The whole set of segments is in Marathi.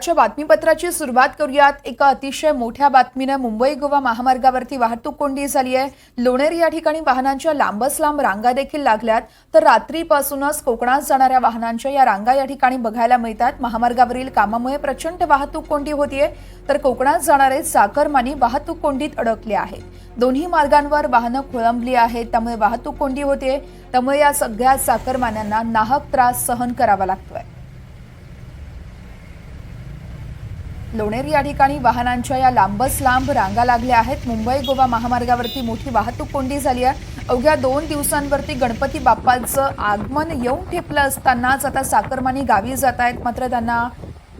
आजच्या बातमीपत्राची सुरुवात करूयात. एका अतिशय मोठ्या बातमीनं मुंबई गोवा महामार्गावरती वाहतूक कोंडी झाली आहे. लोणेर या ठिकाणी वाहनांच्या लांबच लांब रांगा देखील लागल्यात. तर रात्रीपासूनच कोकणात जाणाऱ्या वाहनांच्या या रांगा या ठिकाणी बघायला मिळतात. महामार्गावरील कामामुळे प्रचंड वाहतूक कोंडी होतीये. तर कोकणात जाणारे चाकरमानी वाहतूक कोंडीत अडकले आहेत. दोन्ही मार्गांवर वाहनं खोळंबली आहेत. त्यामुळे वाहतूक कोंडी होतीये. त्यामुळे या सगळ्या चाकरमान्यांना नाहक त्रास सहन करावा लागतोय. लोणेरी या ठिकाणी वाहनांच्या या लांबच लांब रांगा लागल्या आहेत. मुंबई गोवा महामार्गावरती मोठी वाहतूक कोंडी झाली आहे. अवघ्या दोन दिवसांवरती गणपती बाप्पाचं आगमन येऊन ठेपलं असतानाच आता साकरमानी गावी जात आहेत. मात्र त्यांना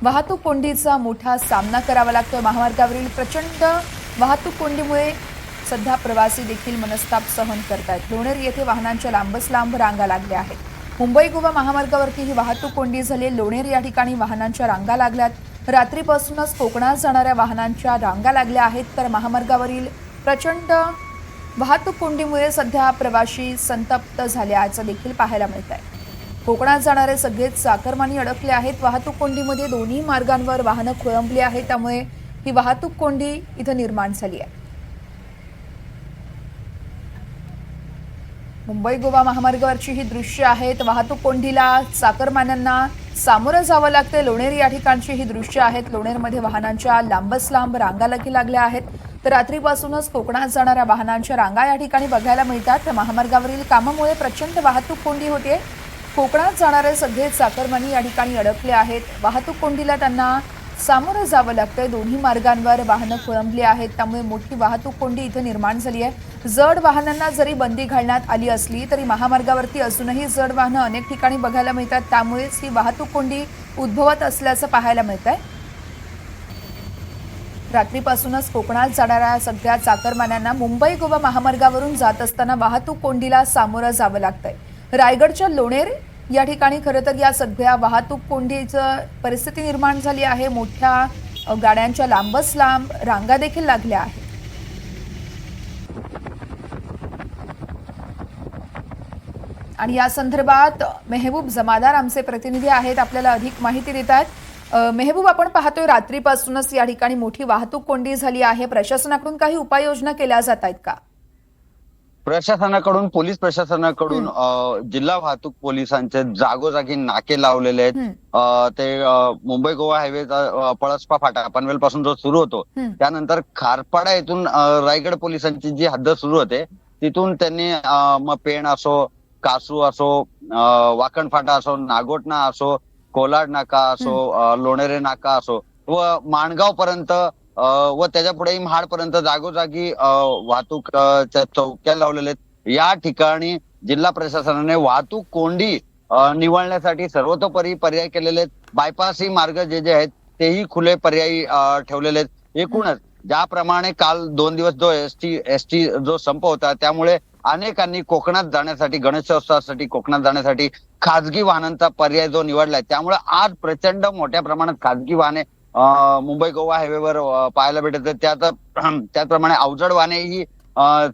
वाहतूक कोंडीचा मोठा सामना करावा लागतोय. महामार्गावरील प्रचंड वाहतूक कोंडीमुळे सध्या प्रवासी देखील मनस्ताप सहन करतायत. लोणेरी येथे वाहनांच्या लांबच लांब रांगा लागल्या आहेत. मुंबई गोवा महामार्गावरती ही वाहतूक कोंडी झाली लोणेरी लोणेर या ठिकाणी वाहनांच्या रांगा लागल्यात. रात्रीपासूनच कोकणात जाणाऱ्या वाहनांच्या रांगा लागल्या आहेत तर महामार्गावरील प्रचंड वाहतूक कोंडीमुळे सध्या प्रवाशी संतप्त झाल्याचं देखील पाहायला मिळत आहे कोकणात जाणारे सगळेच चाकरमानी अडकले आहेत. वाहतूक कोंडीमध्ये दोन्ही मार्गांवर वाहनं खोळंबली आहेत त्यामुळे ही वाहतूक कोंडी इथं निर्माण झाली आहे. मुंबई गोवा महामार्गावरची ही दृश्य आहेत. वाहतूक कोंडीला चाकरमान्यांना सामोरं जावं लागते लोणेर या ठिकाणची ही दृश्य आहेत. लोणेरमध्ये वाहनांच्या लांबच लांब रांगा लगी लागल्या आहेत. तर रात्रीपासूनच कोकणात जाणाऱ्या वाहनांच्या रांगा या ठिकाणी बघायला मिळतात. तर महामार्गावरील कामामुळे प्रचंड वाहतूक कोंडी होते. कोकणात जाणारे सगळे चाकरमानी या ठिकाणी अडकले आहेत. वाहतूक कोंडीला त्यांना सामोरं जावं लागतंय. दोन्ही मार्गांवर वाहनं खोळंबली आहेत. त्यामुळे मोठी वाहतूक कोंडी इथं निर्माण झाली आहे. जड वाहनांना जरी बंदी घालण्यात आली असली तरी महामार्गावरती अजूनही जड वाहनं अनेक ठिकाणी बघायला मिळतात. त्यामुळेच ही वाहतूक कोंडी उद्भवत असल्याचं पाहायला मिळत आहे रात्रीपासूनच कोकणात जाणाऱ्या सगळ्या चाकरमान्यांना मुंबई गोवा महामार्गावरून जात असताना वाहतूक कोंडीला सामोरं जावं लागतंय. रायगडच्या लोणेर या ठिकाणी खरं तर या सगळ्या वाहतूक कोंडीचं परिस्थिती निर्माण झाली आहे. मोठ्या गाड्यांच्या लांबच लांब रांगा देखील लागल्या आहेत. आणि या संदर्भात मेहबूब जमादार आमचे प्रतिनिधी आहेत आपल्याला अधिक माहिती देत आहेत. मेहबूब आपण पाहतोय रात्रीपासूनच या ठिकाणी मोठी वाहतूक कोंडी झाली आहे. प्रशासनाकडून काही उपाययोजना केल्या जात आहेत का? प्रशासनाकडून पोलीस प्रशासनाकडून जिल्हा वाहतूक पोलिसांचे जागोजागी नाके लावलेले आहेत. ते मुंबई गोवा हायवेचा पळसपा फाटा पनवेल पासून जो सुरू होतो. त्यानंतर खारपाडा येथून रायगड पोलिसांची जी हद्द सुरू होते तिथून त्यांनी मग पेण असो कासू असो वाकण फाटा असो नागोटणा असो कोलाड नाका असो लोणेरे नाका असो व माणगाव पर्यंत व त्याच्या पुढे महाड पर्यंत जागोजागी वाहतूक चौक्या लावलेल्या आहेत. या ठिकाणी जिल्हा प्रशासनाने वाहतूक कोंडी निवळण्यासाठी सर्वतोपरी पर्याय केलेले आहेत. बायपासी मार्ग जे जे आहेत तेही खुले पर्यायी ठेवलेले आहेत. एकूणच ज्याप्रमाणे काल दोन दिवस जो एसटी एसटी जो संप होता त्यामुळे अनेकांनी कोकणात जाण्यासाठी गणेशोत्सवासाठी कोकणात जाण्यासाठी खाजगी वाहनांचा पर्याय जो निवडलाय त्यामुळे आज प्रचंड मोठ्या प्रमाणात खाजगी वाहने मुंबई गोवा हायवेवर पाहायला भेटत. त्यात त्याचप्रमाणे अवजड वाहनेही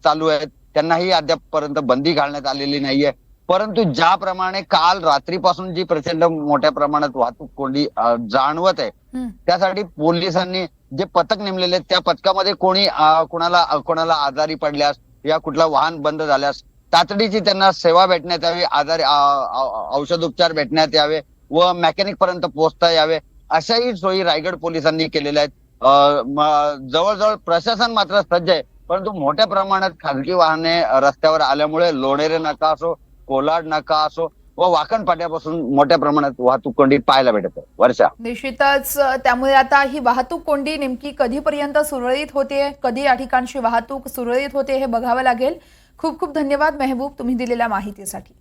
चालू आहेत त्यांनाही अद्यापपर्यंत बंदी घालण्यात आलेली नाहीये परंतु ज्याप्रमाणे काल रात्रीपासून जी प्रचंड मोठ्या प्रमाणात वाहतूक कोंडी जाणवत आहे. त्यासाठी पोलिसांनी जे पथक नेमलेले आहेत त्या पथकामध्ये कोणी कोणाला कोणाला आजारी पडल्यास या कुठला वाहन बंद झाल्यास तातडीची त्यांना सेवा भेटण्यात यावी आजारी औषधोपचार भेटण्यात यावे व मेकॅनिक पर्यंत पोहोचता यावे अशाही सोयी रायगड पोलिसांनी केलेल्या आहेत. जवळजवळ प्रशासन मात्र सज्ज आहे. परंतु मोठ्या प्रमाणात खाजगी वाहने रस्त्यावर आल्यामुळे लोणेरे नाका असो कोलाड नाका असो व वाकण पाट्यापासून मोठ्या प्रमाणात वाहतूक कोंडी पाहायला भेटत. आहे वर्षा. निश्चितच त्यामुळे आता ही वाहतूक कोंडी नेमकी कधीपर्यंत सुरळीत होते कधी या ठिकाणची वाहतूक सुरळीत होते हे बघावं लागेल. खूप खूप धन्यवाद मेहबूब तुम्ही दिलेल्या माहितीसाठी.